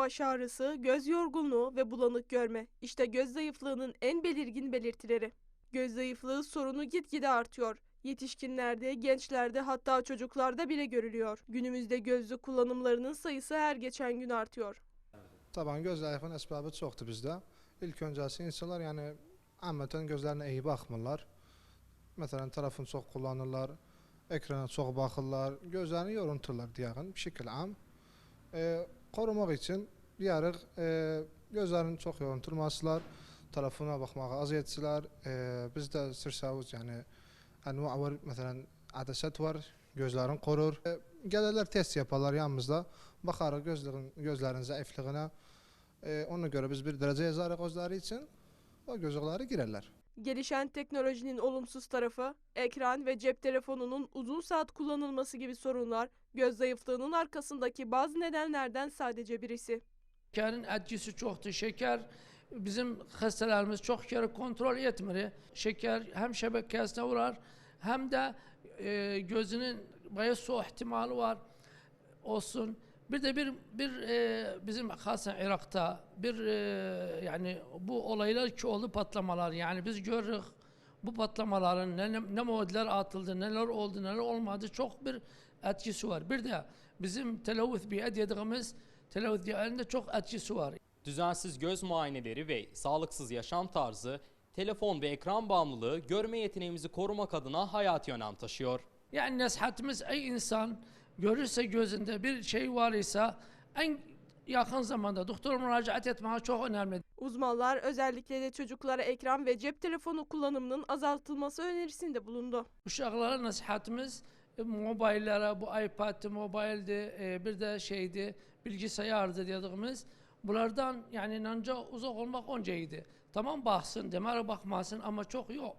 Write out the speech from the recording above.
baş ağrısı, göz yorgunluğu ve bulanık görme. İşte göz zayıflığının en belirgin belirtileri. Göz zayıflığı sorunu gitgide artıyor. Yetişkinlerde, gençlerde hatta çocuklarda bile görülüyor. Günümüzde gözlük kullanımlarının sayısı her geçen gün artıyor. Taban göz zayıflığının əsbəbi çoxdur bizdə. İlk öncəsi insanlar yəni əmətən gözlərinə iyi baxmırlar. Məsələn, telefon çox kullanırlar, ekrana çox baxırlar, gözlərini yorunturlar deyəğin bişəkil am. E, qorumaq üçün deyərik, e, gözlərini çox yorunturmasılar, telefona baxmağı az etsilər. E, bizdə sirsavuz yəni ənva var, məsələn, ədəsət var, gözlərin qorur. E, gəlirlər test yaparlar yanımızda. Baxarıq gözlərin gözlərin zəifliyinə. E, ona görə biz bir dərəcə yazarıq özləri üçün. O gözlükləri girərlər. Gelişen teknolojinin olumsuz tarafı, ekran ve cep telefonunun uzun saat kullanılması gibi sorunlar, göz zayıflığının arkasındaki bazı nedenlerden sadece birisi. Şekerin etkisi çoktur. Şeker bizim hastalarımız çok kere kontrol etmiyor. Şeker hem şebekesine vurar hem de e, gözünün bayağı su ihtimali var olsun. Bir de bir bir e, bizim hasen Irak'ta bir e, yani bu olaylar ki oldu patlamalar yani biz görürüz bu patlamaların ne, ne, modlar atıldı, neler oldu, neler olmadı çok bir etkisi var. Bir de bizim televüz bir dediğimiz televüz diyelerinde çok etkisi var. Düzensiz göz muayeneleri ve sağlıksız yaşam tarzı, telefon ve ekran bağımlılığı görme yeteneğimizi korumak adına hayati önem taşıyor. Yani nasihatimiz ey insan görürse gözünde bir şey var ise en yakın zamanda doktora müracaat etmeye çok önemli. Uzmanlar özellikle de çocuklara ekran ve cep telefonu kullanımının azaltılması önerisinde bulundu. Uşaklara nasihatimiz e, mobillere, bu iPad'di, mobildi, e, bir de şeydi, bilgisayardı dediğimiz bunlardan yani nanca uzak olmak önceydi. Tamam baksın, demere bakmasın ama çok yok.